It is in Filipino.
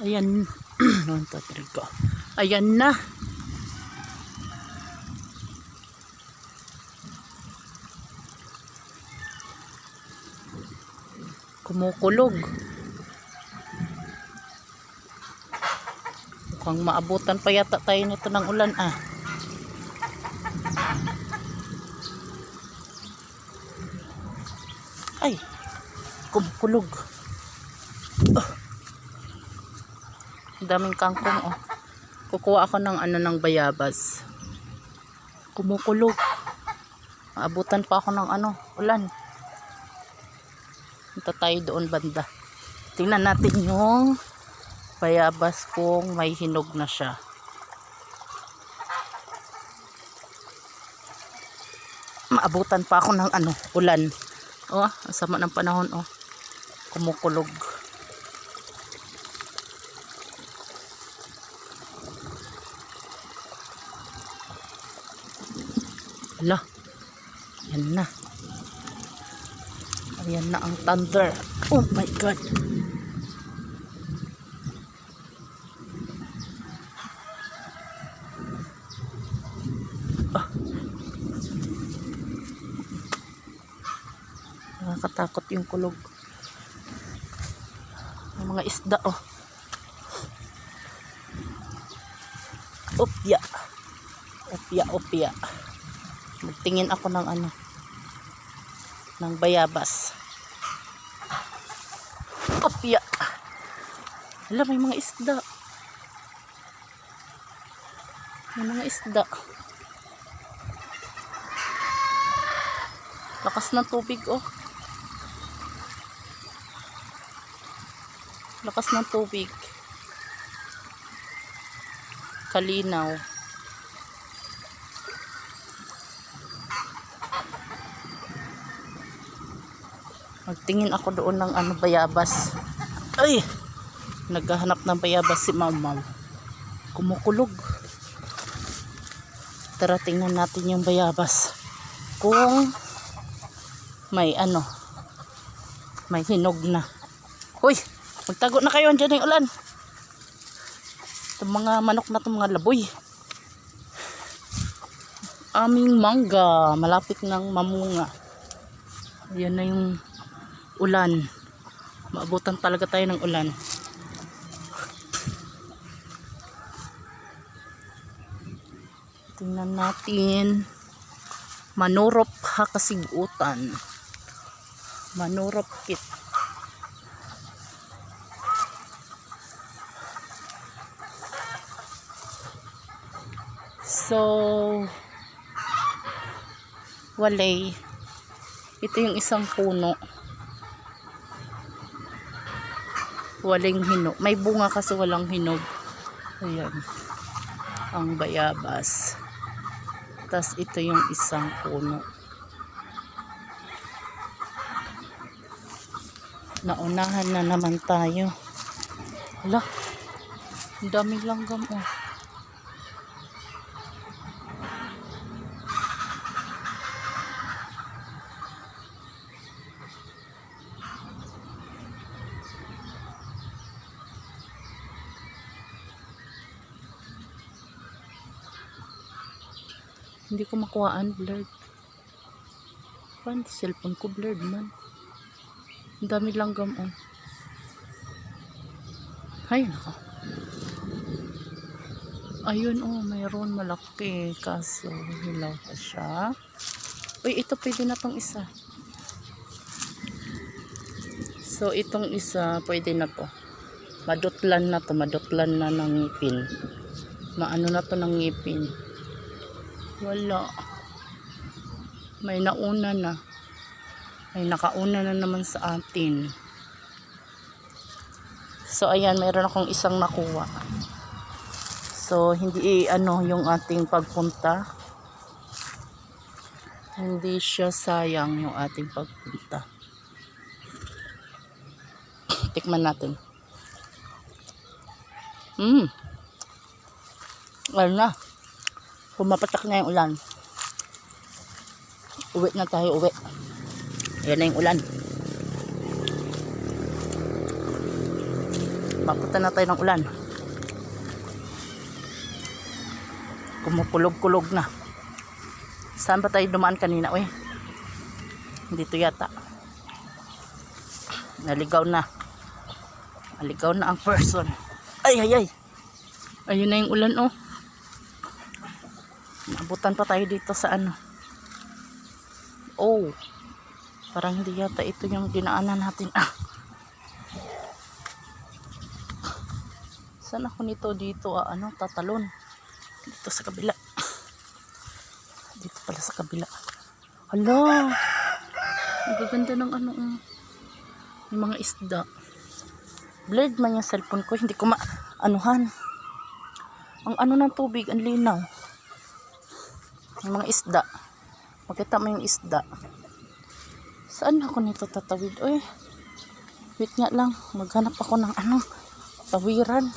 Ayan. One, two, three, go. Ayan na. Kumukulog. Mukhang maabutan pa yata tayo nito ng ulan ah. Ay, kumukulog. Ah. Daming kangkong oh. Kukuha ako ng ano ng bayabas. Kumukulog. Maabutan pa ako ng ano, ulan. Punta tayo doon banda. Tingnan natin yung bayabas kung may hinog na siya. Maabutan pa ako ng ano, ulan. Oh, sama ng panahon oh. Kumukulog. Ala. Yan na. Ayan na ang thunder. Oh my God. Ah. Nakakatakot yung kulog. Ang mga isda oh. Opya. Opya, opya. Magtingin ako ng ano ng bayabas. Opya. Hala, may mga isda. May mga isda. Lakas ng tubig, oh. Lakas ng tubig. Kalinaw. Magtingin ako doon ng ano bayabas. Ay! Naghahanap ng bayabas si Mamaw. Kumukulog. Tara tingnan natin yung bayabas. Kung may ano may hinog na. Hoy! Magtago na kayo. Andiyan yung ulan. Itong mga manok na itong mga laboy. Aming mangga. Malapit ng mamunga. Ayan na yung ulan. Maabutan talaga tayo ng ulan. Tingnan natin. Manurop ha kasigutan. Manurop kit. So, walay. Ito yung isang puno. Walang hinog. May bunga kasi walang hinog. Ayan. Ang bayabas. Tapos ito yung isang puno. Naunahan na naman tayo. Hala. Ang daming langgam Hindi ko makuhaan blurred. Paano cellphone ko blurred man? Ang dami langgam oh. Ay nako. Ayun oh, mayroon malaki kaso hilaw pa siya. Uy, ito pwede na tong isa. So itong isa pwede na to. Madutlan na to, madutlan na ng ngipin. Maano na to ng ngipin. Wala. May nauna na. May nakauna na naman sa atin. So, ayan, mayroon akong isang nakuha. So, hindi ano yung ating pagpunta. Hindi siya sayang yung ating pagpunta. Tikman natin. Hmm. Ano na? Pumapatak na yung ulan. Uwi na tayo, uwi. Ayan na yung ulan. Mapunta na tayo ng ulan. Kumukulog-kulog na. Saan ba tayo dumaan kanina, uy? Dito yata. Naligaw na. Naligaw na ang person. Ay, ay, ay. Ayun na yung ulan, oh. Naabutan pa tayo dito sa ano. Oh. Parang hindi yata ito yung dinaanan natin. Ah. Saan ako nito dito? Ah, ano? Tatalon. Dito sa kabila. Dito pala sa kabila. Hala. Ang gaganda ng ano. um, Yung mga isda. Blurred man yung cellphone ko. Hindi ko ma... Anuhan. Ang ano ng tubig. Ang linaw. Yung mga isda. Makita mo yung isda. Saan ako nito tatawid? Uy. Wait nga lang. Maghanap ako ng ano. Tawiran.